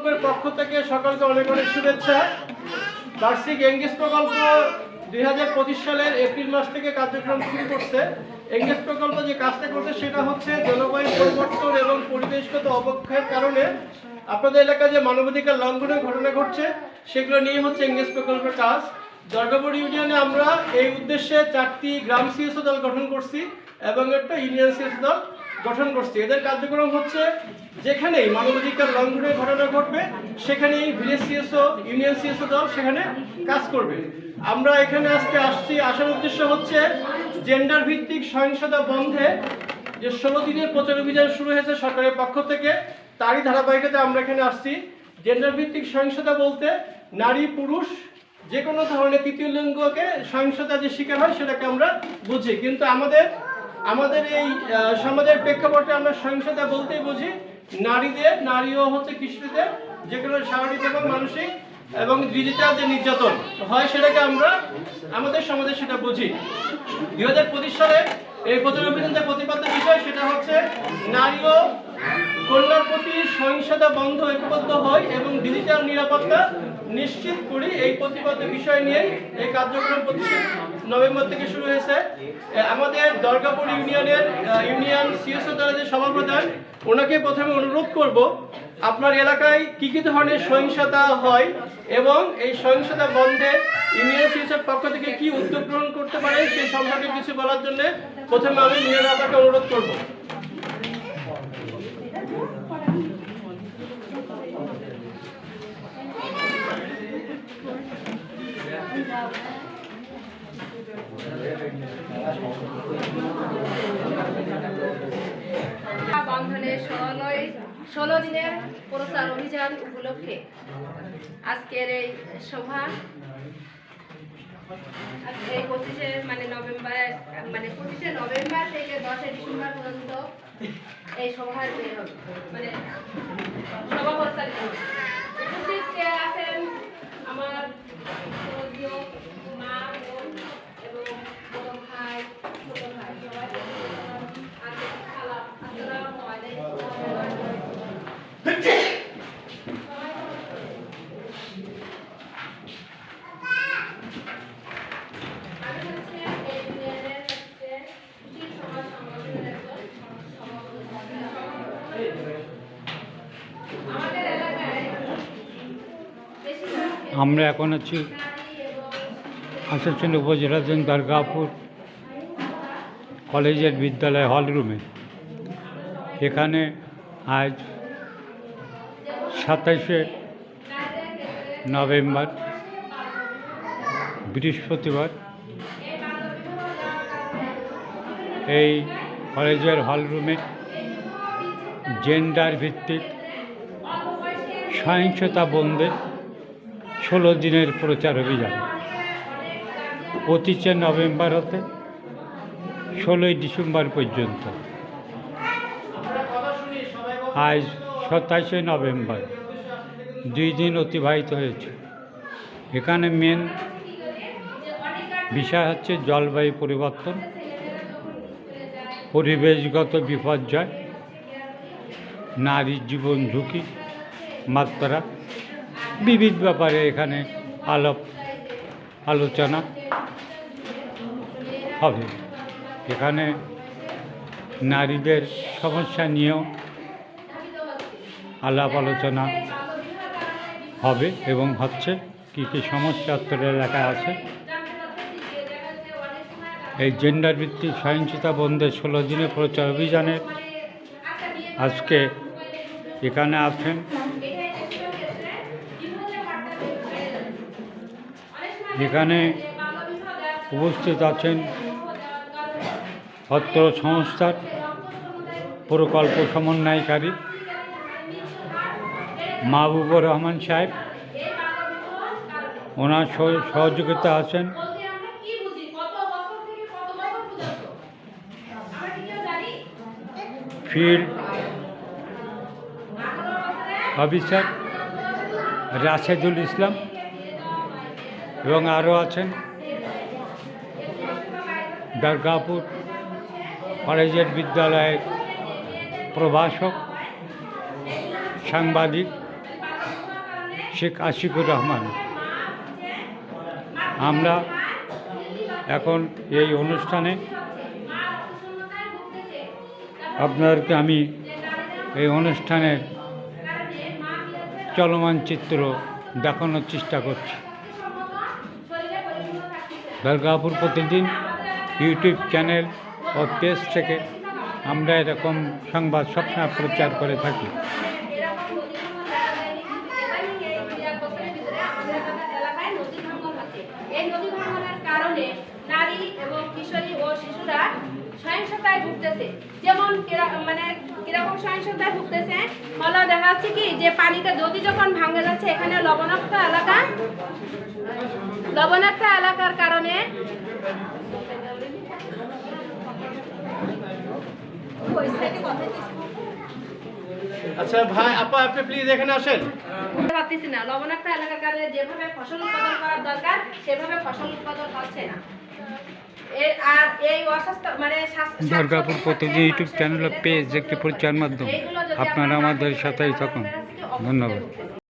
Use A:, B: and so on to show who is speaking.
A: প্রকল্পের পক্ষ থেকে সকলকে অনেক অনেক শুভেচ্ছা। বার্ষিক এঙ্গেজ প্রকল্প দুই হাজার পঁচিশ সালের এপ্রিল মাস থেকে কার্যক্রম শুরু করছে। এঙ্গেজ প্রকল্প যে কাজটা করছে সেটা হচ্ছে জলবায়ু পরিবর্তন এবং পরিবেশগত অবক্ষয়ের কারণে আপনাদের এলাকায় যে মানবাধিকার লঙ্ঘনের ঘটনা ঘটছে, সেগুলো নিয়ে হচ্ছে এঙ্গেজ প্রকল্পের কাজ। দুর্গাপুর ইউনিয়নে আমরা এই উদ্দেশ্যে চারটি গ্রাম সিএসও দল গঠন করছি এবং একটা ইউনিয়ন সিএসও দল। গঠন করছি। এদের কার্যক্রম হচ্ছে যেখানেই মানবাধিকার লঙ্ঘনের ঘটনা ঘটবে, সেখানেই ভিলেজ সিএসও, ইউনিয়ন সিএসও দল সেখানে কাজ করবে। আমরা এখানে আজকে আসছি, আসার উদ্দেশ্য হচ্ছে জেন্ডার ভিত্তিক সহিংসতা বন্ধে যে ষোলো দিনের প্রচার অভিযান শুরু হয়েছে সরকারের পক্ষ থেকে, তারই ধারাবাহিকতা আমরা এখানে আসছি। জেন্ডার ভিত্তিক সহিংসতা বলতে নারী, পুরুষ, যে কোনো ধরনের তৃতীয় লিঙ্গকে সহিংসতা যে শিকার হয়, সেটাকে আমরা বুঝি। কিন্তু আমাদের আমাদের এই সমাজের প্রেক্ষাপটে আমরা সহিংসতা বলতেই বুঝি। নারীদের নারীও হচ্ছে কৃষিদের, যে কোনো শারীরিক এবং মানসিক এবং ডিজিটাল যে নির্যাতন হয় সেটাকে আমরা আমাদের সমাজে সেটা বুঝি। দুই হাজার পঁচিশ সালে এই প্রচার যে প্রতিপাদ্য বিষয়, সেটা হচ্ছে নারী ও কন্যার প্রতি সহিংসতা বন্ধ ঐক্যবদ্ধ হয় এবং ডিজিটাল নিরাপত্তা নিশ্চিত করি এই প্রতিপাদ্য বিষয় নিয়ে এই কার্যক্রম পঁচিশে নভেম্বর থেকে শুরু হয়েছে। আমাদের দরগাপুর ইউনিয়নের ইউনিয়ন সিএসও দ্বারা যে সভাপ্রধান, ওনাকে প্রথমে অনুরোধ করব, আপনার এলাকায় কি কি ধরনের সহিংসতা হয় এবং এই সহিংসতা বন্ধে ইউনিয়ন সিএসের পক্ষ থেকে কি উদ্যোগ গ্রহণ করতে পারে, সেই সম্পর্কে কিছু বলার জন্য প্রথমে আমি নিয়ে আপনাকে অনুরোধ করব।
B: বন্ধনের ষোলোই, ষোলো দিনের প্রচার অভিযান উপলক্ষে আজকের এই সভা এই পঁচিশে মানে নভেম্বর মানে পঁচিশে নভেম্বর থেকে দশই ডিসেম্বর পর্যন্ত এই সভার মানে সভা পরিচালিত উপস্থিত আছেন? আমার মা, বোন এবং বড় ভাই ছোট ভাই সবাই আগে খালা আসসালামু আলাইকুম আমি হচ্ছে এই ইউনিয়নের হচ্ছে সুশীল সমাজ সংগঠনের একজন সভাপতি। আমাদের এলাকায় বেশিরভাগ
C: আমরা এখন আছি আসানসোল উপজেলাধীন দুর্গাপুর কলেজের বিদ্যালয় হল রুমে। এখানে আজ সাতাইশে নভেম্বর, বৃহস্পতিবার এই কলেজের হল রুমে জেন্ডার ভিত্তিক সহিংসতা বন্ধে ষোলো দিনের প্রচার অভিযান। পঁচিশে নভেম্বর হতে ষোলোই ডিসেম্বর পর্যন্ত। আজ সাতাশে নভেম্বর, দুই দিন অতিবাহিত হয়েছে। এখানে মেন বিষয় হচ্ছে জলবায়ু পরিবর্তন, পরিবেশগত বিপর্যয়, নারীর জীবন ঝুঁকি মাত্রা বিবিধ ব্যাপারে এখানে আলাপ আলোচনা হবে। এখানে নারীদের সমস্যা নিয়েও আলাপ আলোচনা হবে এবং হচ্ছে কী কী সমস্যা উত্তর এলাকায় আছে। এই জেন্ডার ভিত্তিক সহিংসতা বন্ধে ষোলো দিনের প্রচার অভিযানে আজকে এখানে আছেন এখানে উপস্থিত আছেন অত্র সংস্থার প্রকল্প সমন্বয়কারী মাহবুবুর রহমান সাহেব। ওনার সহ- সহযোগিতা আছেন। Field officer Rashedul Islam. এবং আরও আছেন দুর্গাপুর কলেজের বিদ্যালয়ের প্রভাষক, সাংবাদিক শেখ আশিকুর রহমান। আমরা এখন এই অনুষ্ঠানে আপনাদেরকে আমি এই অনুষ্ঠানের চলমান চিত্র দেখানোর চেষ্টা করছি। দুর্গাপুর প্রতিদিন ইউটিউব চ্যানেল ও পেজ থেকে আমরা এরকম সংবাদ সবসময় প্রচার করে থাকি।
B: কারণে নারী এবং কিশোরী ও শিশুরা সহিংসতায় ভুগতেছে। যেমন মানে কীরকম সহিংসতায় ভুগতেছে? হলো দেখা যাচ্ছে কি? যে পানিতে নদী যখন ভাঙে যাচ্ছে, এখানে লবণাক্ত এলাকা? লবণাক্ত এলাকার কারণে
A: আচ্ছা ভাই, আপা, আপনি প্লিজ এখানে আসেন।
B: পারতেছি না। লবণাক্ত এলাকার কারণে যেভাবে ফসল উৎপাদন করার দরকার সেভাবে ফসল উৎপাদন হচ্ছে না। আর এই অস্বাস্থ্য মানে
C: দুর্গাপুর প্রতিদিন ইউটিউব চ্যানেল পেজ একটি পরিচয়ের মাধ্যম। আপনারা আমাদের সাথেই থাকুন। ধন্যবাদ।